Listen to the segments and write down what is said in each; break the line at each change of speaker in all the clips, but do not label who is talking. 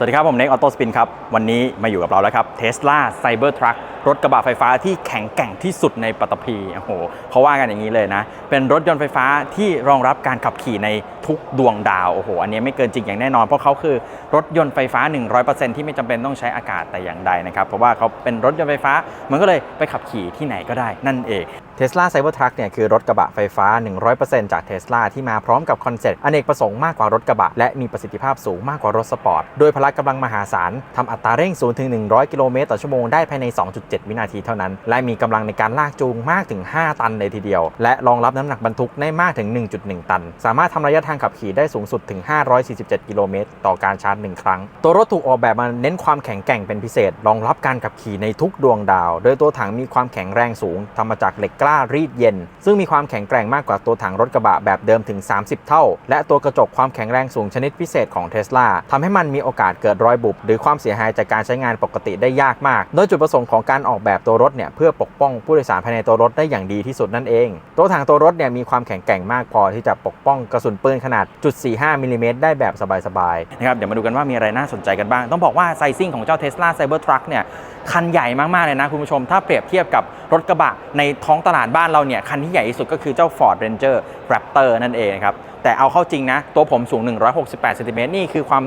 สวัสดีครับ ผมเน็กออโต้สปินครับ วันนี้มาอยู่กับเราแล้วครับ Tesla Cybertruck รถกระบะไฟฟ้าที่แข็งแกร่งที่สุดในปัตตภีโอ้โหเขาว่ากันอย่างนี้เลยนะ เป็นรถยนต์ไฟฟ้าที่รองรับการขับขี่ในทุกดวงดาว โอ้โห อันนี้ไม่เกินจริงอย่างแน่นอน เพราะเขาคือรถยนต์ไฟฟ้า 100%ที่ไม่จำเป็นต้องใช้อากาศแต่อย่างใดนะครับ เพราะว่าเขาเป็นรถยนต์ไฟฟ้า มันก็เลยไปขับขี่ที่ไหนก็ได้นั่นเอง Tesla Cybertruck เนี่ยคือรถกระบะไฟฟ้า 100%จาก Tesla ที่มาพร้อมกับคอนเซ็ปต์อเนกประสงค์มากกว่ารถกระบะ และมีประสิทธิภาพสูงมากกว่ารถสปอร์ต โดยพละกำลังมหาศาลทำอัตราเร่ง0ถึง100 กิโลเมตรต่อชั่วโมงได้ภายใน 2.7 วินาทีเท่านั้น และมีกำลังในการลากจูงมากถึง 5 ตันเลยทีเดียว และรองรับน้ำหนักบรรทุกได้มากถึง 1.1 ตัน สามารถทำระยะทางขับขี่ได้สูงสุดถึง 547 กิโลเมตรต่อการชาร์จ 1 ครั้ง ตัวรถถูกออกแบบมาเน้นความแข็งแกร่งเป็นพิเศษ รองรับการขับขี่ในทุกดวงดาว โดยตัวถังมีความแข็งแรงสูงทำมาจากเหล็กกล้ารีดเย็น ซึ่งมีความแข็งแกร่งมากกว่าตัวถังรถกระบะแบบเดิมถึง 30 เท่า และตัวกระจกความแข็งแรงสูงชนิดพิเศษของ Tesla ทำให้มันมีโอกาสเกิดรอยบุบ หรือความเสียหายจากการใช้งานปกติได้ยากมาก โดยจุดประสงค์ของการออกแบบตัวรถเนี่ยเพื่อปกป้องผู้โดยสารภายในตัวรถได้อย่างดีที่สุดนั่นเอง ตัวถังตัวรถเนี่ยมีความแข็งแกร่งมากพอที่จะปกป้องกระสุนปืนขนาดจุด45มิลลิเมตรได้แบบสบายๆนะครับเดี๋ยวมาดูกันว่ามีอะไรน่าสนใจกันบ้าง ต้องบอกว่าไซซิ่งของเจ้า Tesla Cybertruck เนี่ย คันใหญ่มากๆเลยนะคุณผู้ชม ถ้าเปรียบเทียบกับรถกระบะในท้องตลาดบ้านเราเนี่ยคันที่ใหญ่ที่สุดก็คือเจ้า Ford Ranger Raptor นั่นเองครับแต่เอาเข้าจริงนะ ตัวผมสูง 168เซนติเมตรนี่คือความ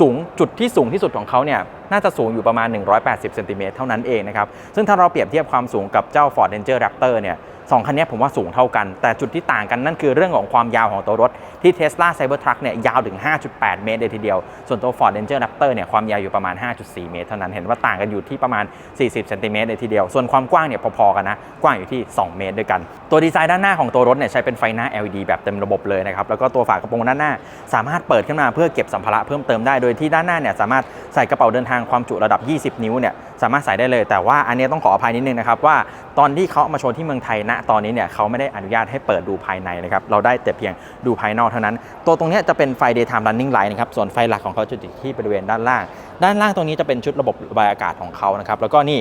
สูงจุดที่สูงที่สุดของเขาเนี่ยน่าจะสูงอยู่ประมาณ 180เซนติเมตรเท่านั้นเองนะครับซึ่งถ้าเราเปรียบเทียบความสูงกับเจ้า Ford Ranger Raptor เนี่ย สองคันนี้ผมว่าสูงเท่ากัน แต่จุดที่ต่างกันนั่นคือเรื่องของความยาวของตัวรถ ที่ Tesla Cybertruck เนี่ยยาวถึง 5.8 เมตรเลยทีเดียว ส่วนตัว Ford Ranger Raptor เนี่ยความยาวอยู่ประมาณ 5.4 เมตรเท่านั้น เห็นว่าต่างกันอยู่ที่ประมาณ 40 เซนติเมตรเลยทีเดียว ส่วนความกว้างเนี่ยพอๆกันนะ กว้างอยู่ที่ 2 เมตรด้วยกัน ตัวดีไซน์ด้านหน้าของตัวรถเนี่ยใช้เป็นไฟหน้า LED แบบเต็มระบบเลยนะครับ แล้วก็ตัวฝากระโปรงด้านหน้า สามารถเปิดขึ้นมาเพื่อเก็บสัมภาระเพิ่มเติมได้ โดยที่ด้านหน้าเนี่ยสามารถใส่กระเป๋าเดินทางความจุระดับ 20 นิ้วเนี่ย สามารถใส่ได้เลย แต่ว่าอันนี้ต้องขออภัยนิดนึงนะครับว่าตอนที่เขาเอามาโชว์ที่เมืองไทยณตอนนี้เนี่ยเขาไม่ได้อนุญาตให้เปิดดูภายในนะครับเราได้แต่เพียงดูภายนอกเท่านั้น ตัวตรงนี้จะเป็นไฟ daytime running light นะครับส่วนไฟหลักของเขาจะติดที่บริเวณด้านล่าง ด้านล่างตรงนี้จะเป็นชุดระบบระบายอากาศของเขานะครับแล้วก็นี่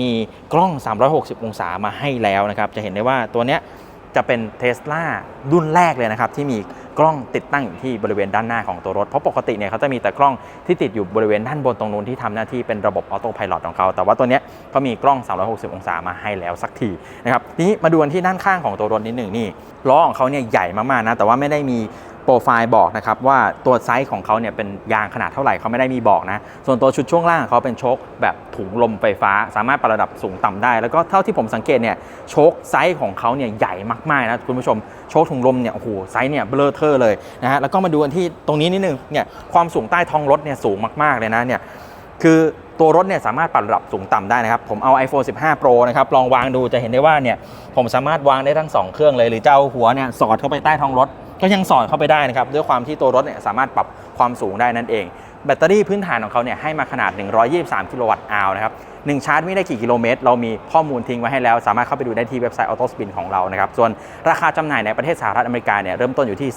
มีกล้อง 360 องศามาให้แล้วนะครับจะเห็นได้ว่าตัวเนี้ยจะเป็นเทสลารุ่นแรกเลยนะครับที่มี กล้องติดตั้งอยู่ที่บริเวณด้านหน้าของตัวรถ เพราะปกติเนี่ยเขาจะมีแต่กล้องที่ติดอยู่บริเวณด้านบนตรงนู้นที่ทำหน้าที่เป็นระบบออโต้พายロของเขาแต่ว่าตัวเนี้ยเขามีกล้อง 360 องศามาให้แล้วสักทีนะครับทีนี้มาดูกันที่ด้านข้างของตัวรถนิดหนึ่งนี่ล้อของเขาเนี่ยใหญ่มากๆนะแต่ว่าไม่ได้มี โปรไฟล์บอกนะครับว่าตัวไซส์ของเขาเนี่ยเป็นยางขนาดเท่าไหร่เขาไม่ได้มีบอกนะ ส่วนตัวชุดช่วงล่างเขาเป็นโชคแบบถุงลมไฟฟ้า สามารถปรับระดับสูงต่ำได้ แล้วก็เท่าที่ผมสังเกตเนี่ยโชคไซส์ของเขาเนี่ยใหญ่มากๆนะคุณผู้ชมโชคถุงลมเนี่ยโอ้โหไซส์เนี่ยเบลอเทอร์เลยนะฮะแล้วก็มาดูกันที่ตรงนี้นิดนึงเนี่ยความสูงใต้ท้องรถเนี่ยสูงมากๆเลยนะเนี่ยคือตัวรถเนี่ยสามารถปรับระดับสูงต่ำได้นะครับ ผมเอา iPhone 15 Pro นะครับลองวางดูจะเห็นได้ว่าเนี่ยผมสามารถวางได้ทั้ง 2 เครื่องเลย หรือจะเอาหัวเนี่ยสอดเข้าไปใต้ท้องรถ ก็ยังสอดเข้าไปได้นะครับด้วยความที่ตัวรถเนี่ยสามารถปรับความสูงได้นั่นเอง แบตเตอรี่พื้นฐานของเขาเนี่ยให้มาขนาด 123 กิโลวัตต์อาวนะครับหนึ่งชาร์จวิ่งได้กี่กิโลเมตร เรามีข้อมูลทิ้งไว้ให้แล้ว สามารถเข้าไปดูได้ที่เว็บไซต์ AutoSpin ของเรานะครับ ส่วนราคาจำหน่ายในประเทศสหรัฐอเมริกาเนี่ยเริ่มต้นอยู่ที่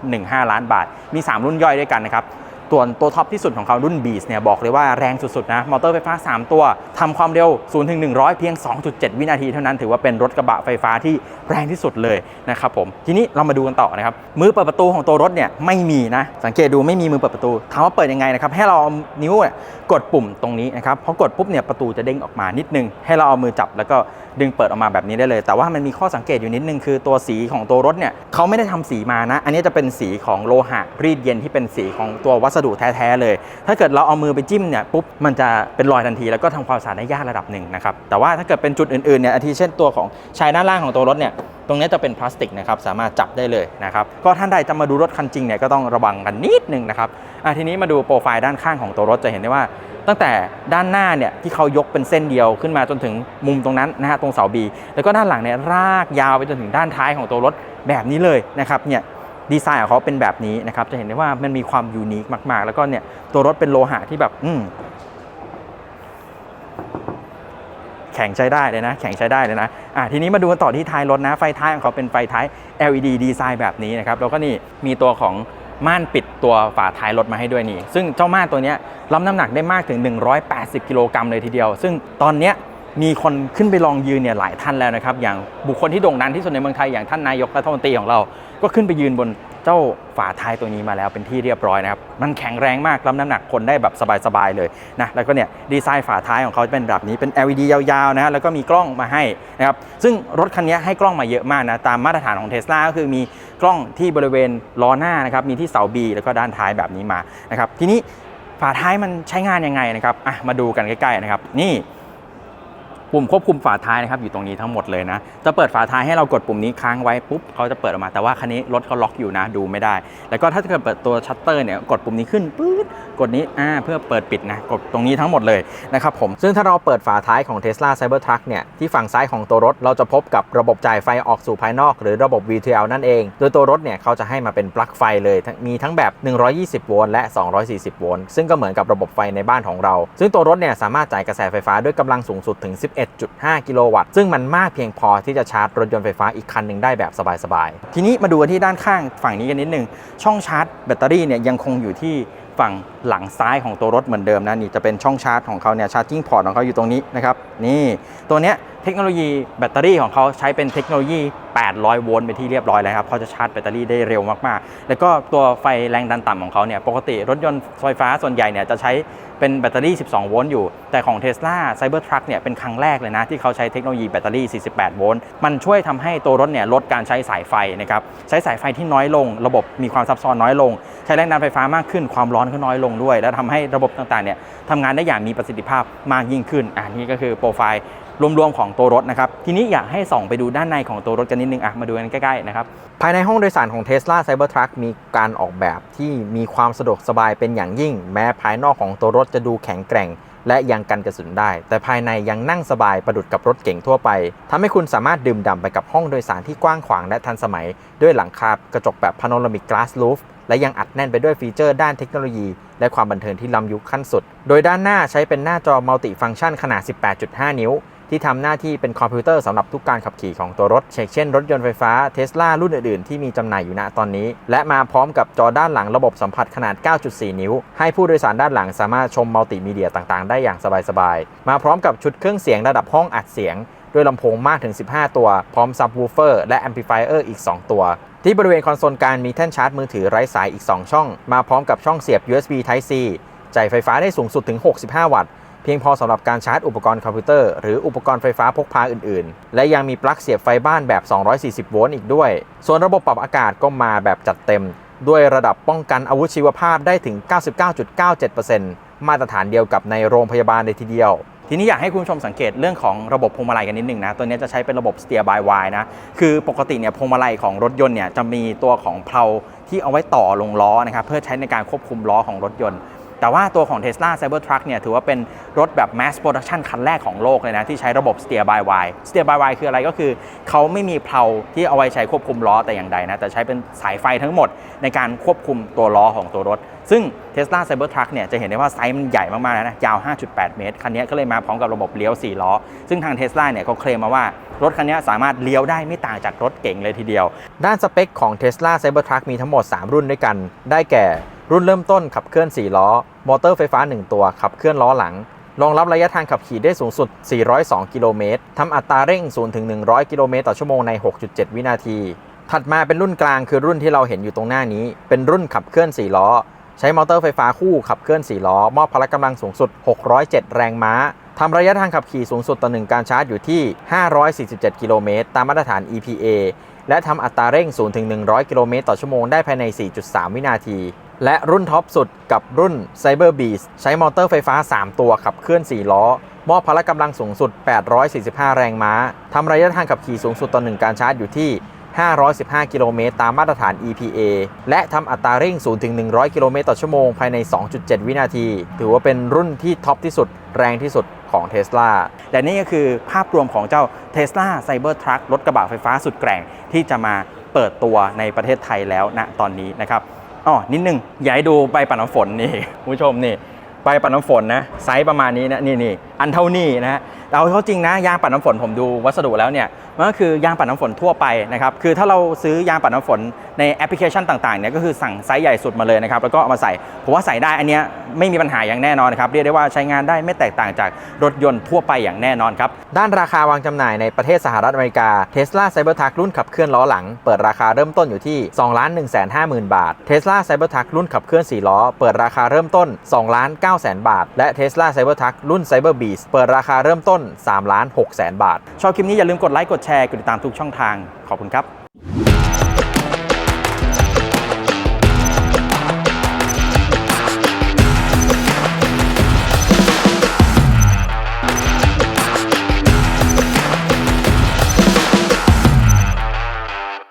2.15 ล้านบาท มี 3 รุ่นย่อยด้วยกันนะครับ ส่วตัวท็อปที่สุดของเขารุ่น b e a s เนี่ยบอกเลยว่าแรงสุดๆนะ มอเตอร์ไฟฟ้า 3 ตัวทำความเร็ว 0 ถึง 100 เพียง 2.7 วินาทีเท่านั้น ถือว่าเป็นรถกระบะไฟฟ้าที่แรงที่สุดเลยนะครับผม ทีนี้เรามาดูกันต่อนะครับ มือเปิดประตูของตัวรถเนี่ยไม่มีนะ สังเกตดูไม่มีมือเปิดประตู ถามว่าเปิดยังไงนะครับ ให้เราเอานิ้วเนี่ยกดปุ่มตรงนี้นะครับ พอกดปุ๊บเนี่ยประตูจะเด้งออกมานิดนึง ให้เราเอามือจับแล้วก็ ดึงเปิดออกมาแบบนี้ได้เลย แต่ว่ามันมีข้อสังเกตอยู่นิดนึงคือตัวสีของตัวรถเนี่ยเขาไม่ได้ทำสีมานะ อันนี้จะเป็นสีของโลหะรีดเย็นที่เป็นสีของตัววัสดุแท้ๆเลย ถ้าเกิดเราเอามือไปจิ้มเนี่ยปุ๊บมันจะเป็นรอยทันที แล้วก็ทำความสะอาดได้ยากระดับหนึ่งนะครับแต่ว่าถ้าเกิดเป็นจุดอื่นๆเนี่ยอาทิเช่นตัวของชายด้านล่างของตัวรถเนี่ยตรงนี้จะเป็นพลาสติกนะครับสามารถจับได้เลยนะครับก็ท่านใดจะมาดูรถคันจริงเนี่ยก็ต้องระวังกันนิดนึงนะครับอะทีนี้มาดูโปรไฟล์ด้านข้างของตัวรถจะเห็นได้ว่า ตั้งแต่ด้านหน้าเนี่ยที่เขายกเป็นเส้นเดียวขึ้นมาจนถึงมุมตรงนั้นนะฮะตรงเสาบีแล้วก็ด้านหลังเนี่ยรากยาวไปจนถึงด้านท้ายของตัวรถแบบนี้เลยนะครับเนี่ยดีไซน์ของเขาเป็นแบบนี้นะครับจะเห็นได้ว่ามันมีความยูนิคมาก ๆ แล้วก็เนี่ยตัวรถเป็นโลหะที่แบบอืมแข็งใช้ได้เลยนะ แข็งใช้ได้เลยนะอะทีนี้มาดูกันต่อที่ท้ายรถนะ ไฟท้ายของเขาเป็นไฟท้าย LED ดีไซน์แบบนี้นะครับ แล้วก็นี่มีตัวของ ม่านปิดตัวฝาท้ายรถมาให้ด้วยนี่ ซึ่งเจ้าม่านตัวนี้รับน้ำหนักได้มากถึง 180 กิโลกรัมเลยทีเดียว ซึ่งตอนนี้มีคนขึ้นไปลองยืนเนี่ยหลายท่านแล้วนะครับ อย่างบุคคลที่โด่งดังที่สุดในเมืองไทยอย่างท่านนายกรัฐมนตรีของเรา ก็ขึ้นไปยืนบน เจ้าฝาท้ายตัวนี้มาแล้วเป็นที่เรียบร้อยนะครับ มันแข็งแรงมากรับน้ำหนักคนได้แบบสบายๆเลยนะแล้วก็เนี่ยดีไซน์ฝาท้ายของเขาเป็นแบบนี้เป็น LED ยาวๆนะแล้วก็มีกล้องมาให้นะครับซึ่งรถคันนี้ให้กล้องมาเยอะมากนะตามมาตรฐานของเทสลาก็คือมีกล้องที่บริเวณล้อหน้านะครับมีที่เสา B แล้วก็ด้านท้ายแบบนี้มานะครับทีนี้ฝาท้ายมันใช้งานยังไงนะครับอะมาดูกันใกล้ๆนะครับนี่ ปุ่มควบคุมฝาท้ายนะครับอยู่ตรงนี้ทั้งหมดเลยนะ จะเปิดฝาท้ายให้เรากดปุ่มนี้ค้างไว้ปุ๊บเขาจะเปิดออกมาแต่ว่าคันนี้รถเขาล็อกอยู่นะดูไม่ได้ แล้วก็ถ้าเกิดเปิดตัวชัตเตอร์เนี่ยกดปุ่มนี้ขึ้นปื๊ดกดนี้อ่าเพื่อเปิดปิดนะกดตรงนี้ทั้งหมดเลยนะครับผม
ซึ่งถ้าเราเปิดฝาท้ายของ Tesla Cybertruck เนี่ยที่ฝั่งซ้ายของตัวรถเราจะพบกับระบบจ่ายไฟออกสู่ภายนอก หรือระบบ VTL นั่นเอง โดยตัวรถเนี่ยเขาจะให้มาเป็นปลั๊กไฟเลยมีทั้งแบบ 120 โวลต์และ 240 โวลต์ซึ่งก็เหมือนกับระบบไฟในบ้านของเรา ซึ่งตัวรถเนี่ยสามารถจ่ายกระแสไฟฟ้าด้วยกำลังสูงสุดถึง11.5 กิโลวัตต์ ซึ่งมันมากเพียงพอที่จะชาร์จรถยนต์ไฟฟ้าอีกคันหนึ่งได้แบบสบายๆ
ทีนี้มาดูที่ด้านข้างฝั่งนี้กันนิดนึง ช่องชาร์จแบตเตอรี่เนี่ยยังคงอยู่ที่ฝั่งหลังซ้ายของตัวรถเหมือนเดิมนะนี่จะเป็นช่องชาร์จของเขาเนี่ยชาร์จิ่งพอร์ตของเขาอยู่ตรงนี้นะครับนี่ตัวเนี้ยเทคโนโลยีแบตเตอรี่ของเขาใช้เป็นเทคโนโลยี 800 โวลต์ไปนที่เรียบร้อยแล้วครับเขาจะชาร์จแบตเตอรี่ได้เร็วมากๆ แล้วก็ตัวไฟแรงดันต่ำของเขาเนี่ยปกติรถยนต์ไฟฟ้าส่วนใหญ่เนี่ยจะใช้เป็นแบตเตอรี่ 12 โวลต์อยู่ แต่ของ Tesla Cybertruck เนี่ยเป็นครั้งแรกเลยนะ ที่เขาใช้เทคโนโลยีแบตเตอรี่ 48 โวลต์ มันช่วยทำให้ตัวรถเนี่ยลดการใช้สายไฟนะครับ ใช้สายไฟที่น้อยลง ระบบมีความซับซ้อนน้อยลง ใช้แรงดันไฟฟ้ามากขึ้น ความร้อนก็น้อยลงด้วย และทำให้ระบบต่างๆเนี่ยทำงานได้อย่างมีประสิทธิภาพมากยิ่งขึ้นอ่านี่ก็คือโปรไฟล์ รวมๆของตัวรถนะครับ ทีนี้อยากให้ส่องไปดูด้านในของตัวรถกันนิดนึงอะมาดูกันใกล้ๆนะครับ
ภายในห้องโดยสารของ Tesla Cybertruck มีการออกแบบที่มีความสะดวกสบายเป็นอย่างยิ่ง แม้ภายนอกของตัวรถจะดูแข็งแกร่ง และยังกันกระสุนได้ แต่ภายในยังนั่งสบายประดุดกับรถเก่งทั่วไปทำให้คุณสามารถดื่มด่ำไปกับห้องโดยสารที่กว้างขวางและทันสมัย ด้วยหลังคากระจกแบบ Panoramic Glass Roof และยังอัดแน่นไปด้วยฟีเจอร์ด้านเทคโนโลยี และความบันเทิงที่ล้ำยุคขั้นสุด โดยด้านหน้าใช้เป็นหน้าจอมัลติฟัง c t ชันขนาด 18.5 นิ้ว ที่ทำหน้าที่เป็นคอมพิวเตอร์สำหรับทุกการขับขี่ของตัวรถ เช่นรถยนต์ไฟฟ้า Tesla รุ่นอื่นๆ ที่มีจำหน่ายอยู่ณตอนนี้ และมาพร้อมกับจอด้านหลังระบบสัมผัสขนาด 9.4 นิ้ว ให้ผู้โดยสารด้านหลังสามารถชมมัลติมีเดียต่างๆ ได้อย่างสบายๆ มาพร้อมกับชุดเครื่องเสียงระดับห้องอัดเสียงด้วยลำโพงมากถึง 15 ตัว พร้อมซับวูเฟอร์และแอมพลิฟายเออร์อีก 2 ตัว ที่บริเวณคอนโซลกลางมีแท่นชาร์จมือถือไร้สายอีก 2 ช่อง มาพร้อมกับช่องเสียบ USB Type C จ่ายไฟฟ้าได้สูงสุดถึง 65 วัตต์ พียงพอสำหรับการชาร์จอุปกรณ์คอมพิวเตอร์หรืออุปกรณ์ไฟฟ้าพกพาอื่นๆ และยังมีปลั๊กเสียบไฟบ้านแบบ 240 โวลต์อีกด้วย ส่วนระบบปรับอากาศก็มาแบบจัดเต็ม ด้วยระดับป้องกันอาวุธชีวภาพได้ถึง 99.97%มาตรฐานเดียวกับในโรงพยาบาลเลยทีเดียว
ทีนี้อยากให้คุณชมสังเกตเรื่องของระบบพวงมาลัยกันนิดหนึ่งนะ ตัวนี้จะใช้เป็นระบบ steer by wire นะ คือปกติเนี่ยพวงมาลัยของรถยนต์เนี่ยจะมีตัวของเพลาที่เอาไว้ต่อลงล้อนะครับเพื่อใช้ในการควบคุมล้อของรถยนต์ แต่ว่าตัวของ Tesla Cybertruck เนี่ยถือว่าเป็นรถแบบ mass production คันแรกของโลกเลยนะ ที่ใช้ระบบ steer by wire steer by wire คืออะไรก็คือ เขาไม่มีเพลาที่เอาไว้ใช้ควบคุมล้อแต่อย่างใดนะ แต่ใช้เป็นสายไฟทั้งหมดในการควบคุมตัวล้อของตัวรถ ซึ่ง Tesla Cybertruck เนี่ยจะเห็นได้ว่าไซส์มันใหญ่มากๆนะ ยาว 5.8 เมตร คันนี้ก็เลยมาพร้อมกับระบบเลี้ยว 4 ล้อ ซึ่งทาง Tesla เนี่ยเขาเคลมมาว่ารถคันนี้สามารถเลี้ยวได้ไม่ต่างจากรถเก๋งเลยทีเดียว
ด้านสเปคของ Tesla Cybertruck มีทั้งหมด 3 รุ่นด้วยกัน ได้แก่ รุ่นเริ่มต้นขับเคลื่อน 4 ล้อ มอเตอร์ไฟฟ้า 1 ตัว ขับเคลื่อนล้อหลัง รองรับระยะทางขับขี่ได้สูงสุด 402 กิโลเมตร ทำอัตราเร่ง 0 ถึง 100 กิโลเมตรต่อชั่วโมงใน 6.7 วินาที ถัดมาเป็นรุ่นกลางคือรุ่นที่เราเห็นอยู่ตรงหน้านี้ เป็นรุ่นขับเคลื่อน 4 ล้อ ใช้มอเตอร์ไฟฟ้าคู่ขับเคลื่อน 4 ล้อ มอบพละกำลังสูงสุด 607 แรงม้าทำระยะทางขับขี่สูงสุดต่อหนึ่งการชาร์จอยู่ที่ 547 กิโลเมตร ตามมาตรฐาน EPA และทำอัตราเร่ง 0 ถึง 100 กิโลเมตรต่อชั่วโมงได้ภายใน 4.3 วินาที และรุ่นท็อปสุดกับรุ่น Cyber Beast ใช้มอเตอร์ไฟฟ้า 3 ตัวขับเคลื่อน 4 ล้อ มอบพละกำลังสูงสุด 845 แรงม้า ทำระยะทางขับขี่สูงสุดต่อหนึ่งการชาร์จอยู่ที่ 515 กิโลเมตรตามมาตรฐาน EPA และทำอัตราเร่ง0ถึง100 กิโลเมตรต่อชั่วโมงภายใน 2.7 วินาที ถือว่าเป็นรุ่นที่ท็อปที่สุด แรงที่สุดของ Tesla
และนี่ก็คือภาพรวมของเจ้า Tesla Cybertruck รถกระบะไฟฟ้าสุดแกร่งที่จะมาเปิดตัวในประเทศไทยแล้วณตอนนี้นะครับ อ๋อนิดนึงอยากให้ดูใบปัดน้ำฝนนี่คุณผู้ชมนี่ใบปัดน้ำฝนนะไซส์ประมาณนี้นะนี่นี่อันเท่านี้นะฮะเอาเข้าจริงนะยางปัดน้ำฝนผมดูวัสดุแล้วเนี่ยมันก็คือยางปัดน้ำฝนทั่วไปนะครับคือถ้าเราซื้อยางปัดน้ำฝนในแอปพลิเคชันต่างๆเนี่ยก็คือสั่งไซส์ใหญ่สุดมาเลยนะครับแล้วก็เอามาใส่ผมว่าใส่ได้อันเนี้ยไม่มีปัญหาอย่างแน่นอนนะครับเรียกได้ว่าใช้งานได้ไม่แตกต่างจากรถยนต์ทั่วไปอย่างแน่นอนครับ
ด้านราคาวางจำหน่ายในประเทศสหรัฐอเมริกา Tesla Cybertruck รุ่นขับเคลื่อนล้อหลัง เปิดราคาเริ่มต้นอยู่ที่2 1 5 0 0 0 0 บาท Tesla Cybertruck รุ่นขับเคลื่อน4ล้อเปิดราคาเริ่มต้น2 9 0 0 0 0 บาท และ Tesla Cybertruck รุ่น Cyber เปิดราคาเริ่มต้น3ล้าน6แสนบาท
ชอบคลิปนี้อย่าลืมกดไลค์กดแชร์กดติดตามทุกช่องทางขอบคุณครับ